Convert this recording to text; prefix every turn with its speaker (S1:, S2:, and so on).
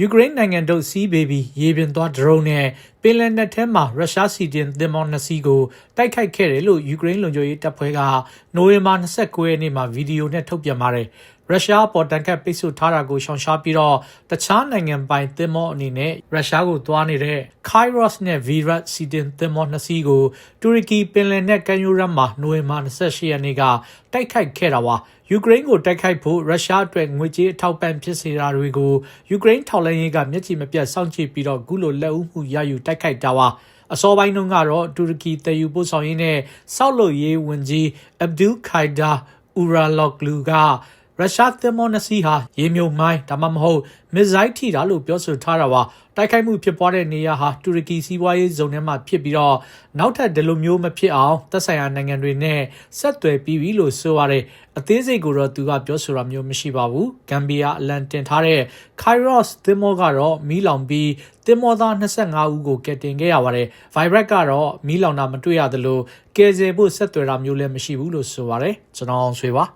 S1: ယူကရိန်းနိုင်ငံတို့စီးဘေဘီရေပြင်သွားဒရုန်းနဲ့ပင်လယ်နက်ထဲမှာရုရှားစီတင်သင်္ဘောနှစ်စီးကိုတိုက်ခိုက်ခဲ့တယ်လို့ယူကရိန်းလုံခြုံရေးတပ်ဖွဲ့ကနိုဝင်ဘာ29ရက်နေ့မှာဗီဒီယိုနဲ့ထုတ်ပြန်ပါတယ်။ ရုရှားပေါ်တန်ခတ်ပိတ်ဆို့ထားတာကိုရှောင်ရှားပြီးတော့တခြားနိုင်ငံပိုင်သင်္ဘောအနေနဲ့ရုရှားကိုသွားနေတဲ့ Kairos နဲ့ Virat စီတင်သင်္ဘောနှစ်စီးကိုတူရကီပင်လယ်နက်ကမ်းရိုးတန်းမှာနိုဝင်ဘာ28ရက်နေ့ကတိုက်ခိုက်ခဲ့တာပါ။ယူကရိန်းကိုတိုက်ခိုက်ဖို့ရုရှားအတွက်ငွေကြေးအထောက်ပံ့ဖြစ်စေတာတွေကိုယူကရိန်းထောက်လှမ်းရေးကမျက်ခြေမပြတ်စောင့်ကြည့်ပြီးတော့အခုလိုလက်ဦးမှုရယူတိုက်ခိုက်တာပါအစောပိုင်းတုန်းကတော့တူရကီတည်ယူပို့ဆောင်ရေးနဲ့စောက်လုပ်ရေးဝန်ကြီးအဗ်ဒူခိုင်ဒါအူရာလော့ကလူက ရုရှားသင်္ဘောနှစ်စီးဟာရေမြုံမိုင်းဒါမှမဟုတ်မစ်ဇိုင်းထိတာလို့ပြောဆိုထားတာပါတိုက်ခိုက်မှုဖြစ်ပွားတဲ့နေရာဟာတူရကီစီးပွားရေးဇုံထဲမှာဖြစ်ပြီးတော့နောက်ထပ်ဒီလိုမျိုးမဖြစ်အောင်သက်ဆိုင်ရာနိုင်ငံတွေနဲ့ဆက်သွယ်ပြီးပြီလို့ဆိုရတယ်အသေးစိတ်ကိုတော့သူကပြောဆိုတာမျိုးမရှိပါဘူးဂမ်ဘီယာအလန်တင်ထားတဲ့ Kairos သင်္ဘောကတော့မီးလောင်ပြီးသင်္ဘောသား25ဦးကိုကယ်တင်ခဲ့ရပါတယ် Vibrat ကတော့မီးလောင်တာမတွေ့ရသလိုကယ်ဆယ်ဖို့ဆက်သွယ်တာမျိုးလည်းမရှိဘူးလို့ဆိုပါတယ်ကျွန်တော်အောင်ဆွေပါ